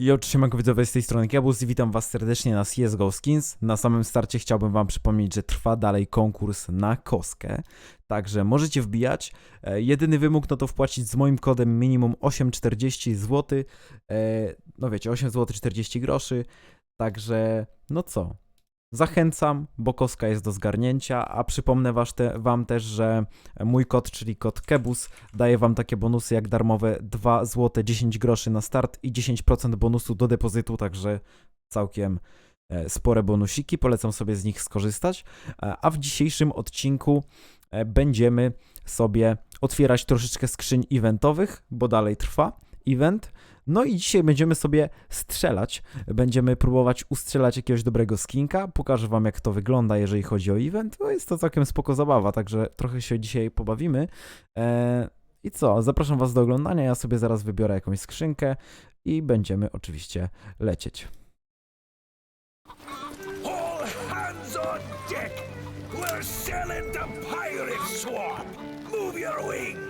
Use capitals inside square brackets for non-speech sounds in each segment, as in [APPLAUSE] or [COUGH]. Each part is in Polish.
I oczywiście widzowie z tej strony Kiabus. I witam was serdecznie na CSGO Skins. Na samym starcie chciałbym wam przypomnieć, że trwa dalej konkurs na koskę, także możecie wbijać. E, jedyny wymóg no to wpłacić z moim kodem minimum 8,40 zł, e, no wiecie 8 zł 40 groszy, także no co, Zachęcam, bo koska jest do zgarnięcia, a przypomnę was te, wam też, że mój kod, czyli kod KEBUS, daje wam takie bonusy jak darmowe 2 zł 10 groszy na start i 10% bonusu do depozytu, także całkiem e, spore bonusiki, polecam sobie z nich skorzystać. E, A w dzisiejszym odcinku e, będziemy sobie otwierać troszeczkę skrzyń eventowych, bo dalej trwa event. No i dzisiaj będziemy sobie strzelać. Będziemy próbować ustrzelać jakiegoś dobrego skinka. Pokażę wam jak to wygląda, jeżeli chodzi o event. No jest to całkiem spoko zabawa, także trochę się dzisiaj pobawimy. Eee, I co? Zapraszam was do oglądania. Ja sobie zaraz wybiorę jakąś skrzynkę i będziemy oczywiście lecieć. All hands on deck! We're Pirate! Move your wings!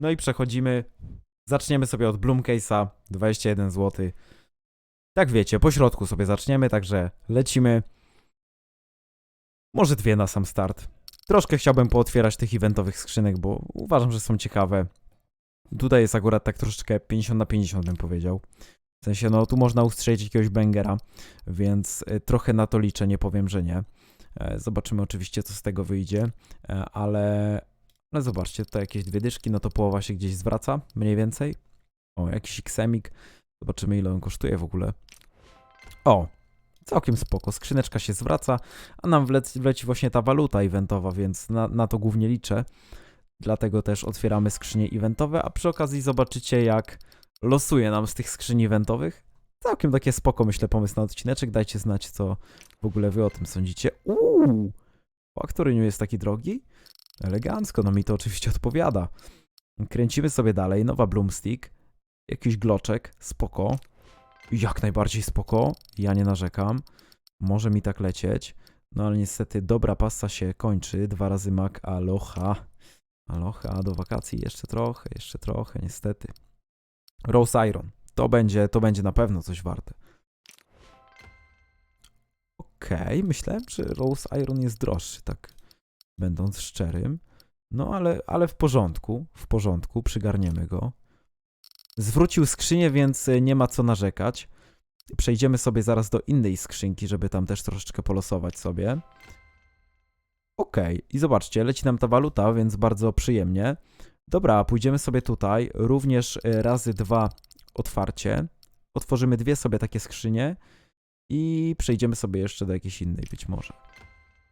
No i przechodzimy. Zaczniemy sobie od Bloom Case'a, 21 zł. Tak wiecie, po środku sobie zaczniemy, także lecimy. Może dwie na sam start. Troszkę chciałbym pootwierać tych eventowych skrzynek, bo uważam, że są ciekawe. Tutaj jest akurat tak troszeczkę 50 na 50 bym powiedział. W sensie, no tu można ustrzelić jakiegoś bangera, więc y, trochę na to liczę, nie powiem, że nie. E, Zobaczymy oczywiście, co z tego wyjdzie, e, ale ale zobaczcie, tutaj jakieś dwie dyszki, no to połowa się gdzieś zwraca, mniej więcej. O, jakiś xemik. Zobaczymy, ile on kosztuje w ogóle. O, całkiem spoko. Skrzyneczka się zwraca, a nam wleci, wleci właśnie ta waluta eventowa, więc na, na to głównie liczę. Dlatego też otwieramy skrzynie eventowe, a przy okazji zobaczycie, jak losuje nam z tych skrzyni eventowych. Całkiem takie spoko, myślę, pomysł na odcineczek. Dajcie znać, co w ogóle wy o tym sądzicie. Uuu, Factory jest taki drogi? Elegancko, no mi to oczywiście odpowiada. Kręcimy sobie dalej, nowa Bloomstick, jakiś gloczek, spoko. Jak najbardziej spoko, ja nie narzekam. Może mi tak lecieć. No ale niestety dobra pasa się kończy. Dwa razy mak, aloha. Aloha, do wakacji jeszcze trochę, jeszcze trochę, niestety. Rose Iron. To będzie, to będzie na pewno coś warte. Okej, myślałem, że Rose Iron jest droższy, tak będąc szczerym. No ale, ale w porządku, w porządku, przygarniemy go. Zwrócił skrzynię, więc y, nie ma co narzekać. Przejdziemy sobie zaraz do innej skrzynki, żeby tam też troszeczkę polosować sobie. Okej, i zobaczcie, leci nam ta waluta, więc bardzo przyjemnie. Dobra, pójdziemy sobie tutaj, również y, razy dwa otwarcie. Otworzymy dwie sobie takie skrzynie i przejdziemy sobie jeszcze do jakiejś innej być może.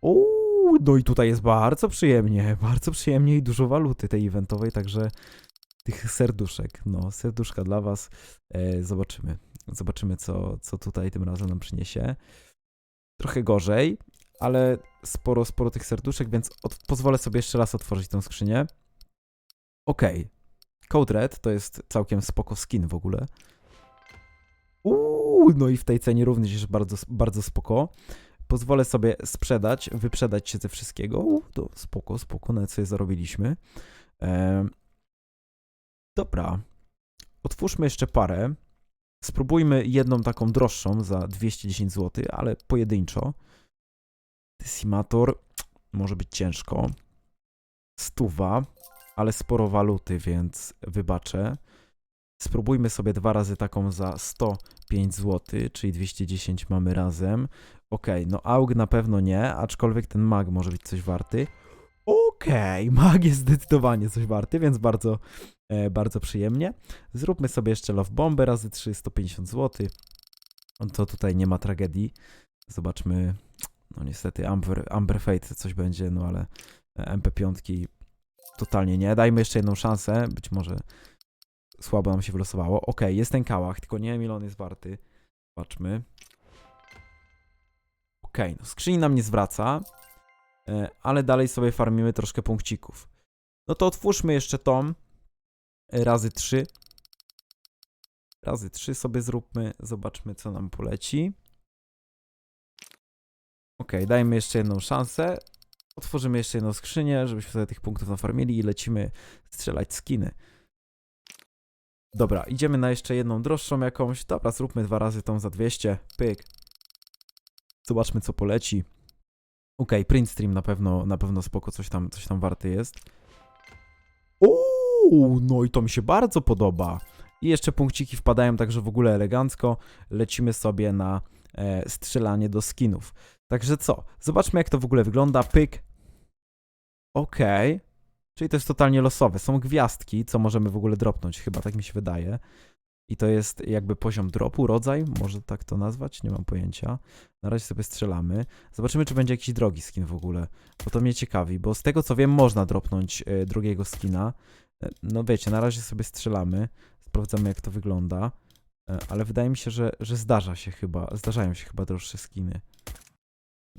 Uuu, no i tutaj jest bardzo przyjemnie, bardzo przyjemnie i dużo waluty tej eventowej, także tych serduszek, no serduszka dla was. E, zobaczymy, zobaczymy co, co tutaj tym razem nam przyniesie. Trochę gorzej, ale sporo, sporo tych serduszek, więc od, pozwolę sobie jeszcze raz otworzyć tę skrzynię. Okej, Code Red to jest całkiem spoko skin w ogóle. Uuu, no i w tej cenie również jest bardzo, bardzo spoko pozwolę sobie sprzedać, wyprzedać się ze wszystkiego. U, to spoko, spoko, na co je zarobiliśmy. Em, dobra. Otwórzmy jeszcze parę. Spróbujmy jedną taką droższą za 210 zł, ale pojedynczo. Decimator może być ciężko. Stuwa, ale sporo waluty, więc wybaczę. Spróbujmy sobie dwa razy taką za 105 zł, czyli 210 mamy razem. Okej, no AUG na pewno nie, aczkolwiek ten mag może być coś warty. Okej, [LAUGHS] mag jest zdecydowanie coś warty, więc bardzo, e, bardzo przyjemnie. Zróbmy sobie jeszcze Love Bombę razy 3, 150 zł. To tutaj nie ma tragedii. Zobaczmy, no niestety Amber, Amber Fate coś będzie, no ale e, MP5 totalnie nie. Dajmy jeszcze jedną szansę, być może słabo nam się wylosowało. Okej, jest ten kałach, tylko nie wiem ile on jest warty. Zobaczmy. Okej, no skrzyni nam nie zwraca, e, ale dalej sobie farmimy troszkę punkcików. No to otwórzmy jeszcze tom razy 3. Razy 3 sobie zróbmy, zobaczmy co nam poleci. Okej, dajmy jeszcze jedną szansę. Otworzymy jeszcze jedną skrzynię, żebyśmy sobie tych punktów nafarmili i lecimy strzelać skiny. Dobra, idziemy na jeszcze jedną droższą jakąś. Dobra, zróbmy dwa razy tą za 200. Pyk. Zobaczmy co poleci. Okej, print stream na pewno, na pewno spoko, coś tam, coś tam warty jest. Uuu, no i to mi się bardzo podoba. I jeszcze punkciki wpadają także w ogóle elegancko. Lecimy sobie na e, strzelanie do skinów. Także co? Zobaczmy jak to w ogóle wygląda. Pyk. Okej. Czyli to jest totalnie losowe. Są gwiazdki, co możemy w ogóle dropnąć, chyba tak mi się wydaje. I to jest jakby poziom dropu, rodzaj, może tak to nazwać, nie mam pojęcia. Na razie sobie strzelamy. Zobaczymy, czy będzie jakiś drogi skin w ogóle, bo to mnie ciekawi, bo z tego co wiem, można dropnąć e, drugiego skina. E, no wiecie, na razie sobie strzelamy, sprawdzamy jak to wygląda, e, ale wydaje mi się, że, że zdarza się chyba, zdarzają się chyba droższe skiny.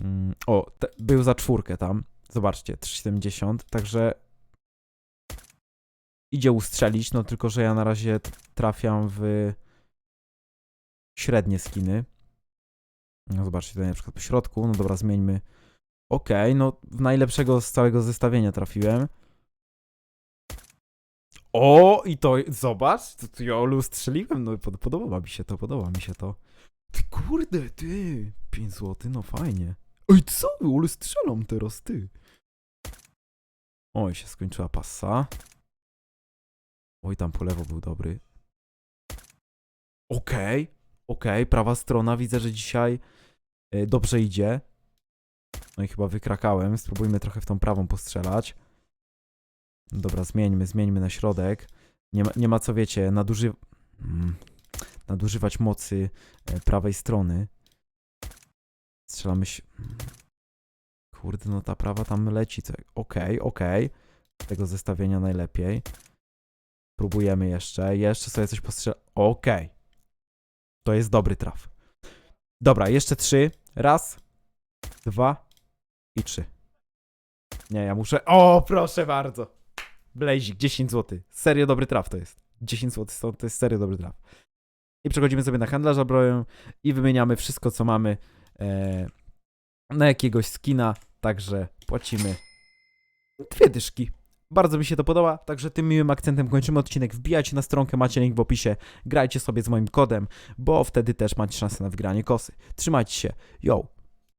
Mm, o, był za czwórkę tam, zobaczcie, 3,70, także idzie ustrzelić, no tylko, że ja na razie trafiam w średnie skiny. No zobaczcie, tutaj na przykład po środku, no dobra, zmieńmy. Okej, no w najlepszego z całego zestawienia trafiłem. O, i to, zobacz, to, to ja Olu strzeliłem, no pod, podoba mi się to, podoba mi się to. Ty kurde, ty, 5 zł, no fajnie. Oj, co wy, Olu strzelam teraz, ty. Oj, się skończyła passa. Oj, tam po lewo był dobry. Okej, okej, prawa strona, widzę, że dzisiaj y, dobrze idzie. No i chyba wykrakałem, spróbujmy trochę w tą prawą postrzelać. Dobra, zmieńmy, zmieńmy na środek. Nie ma, nie ma co, wiecie, naduży... mm, nadużywać mocy e, prawej strony. Strzelamy się... mm. Kurde, no ta prawa tam leci. Okej, okej. Z tego zestawienia najlepiej. Próbujemy jeszcze. Jeszcze sobie coś postrzelać. Okej. To jest dobry traf. Dobra, jeszcze trzy. Raz, dwa i trzy. Nie, ja muszę. O, proszę bardzo. Blazik, 10 zł. Serio dobry traf to jest. 10 zł to jest serio dobry traf. I przechodzimy sobie na handlarza broją i wymieniamy wszystko, co mamy e, na jakiegoś skina. Także płacimy dwie dyszki. Bardzo mi się to podoba, także tym miłym akcentem kończymy odcinek. Wbijajcie na stronkę, macie link w opisie. Grajcie sobie z moim kodem, bo wtedy też macie szansę na wygranie kosy. Trzymajcie się. Yo!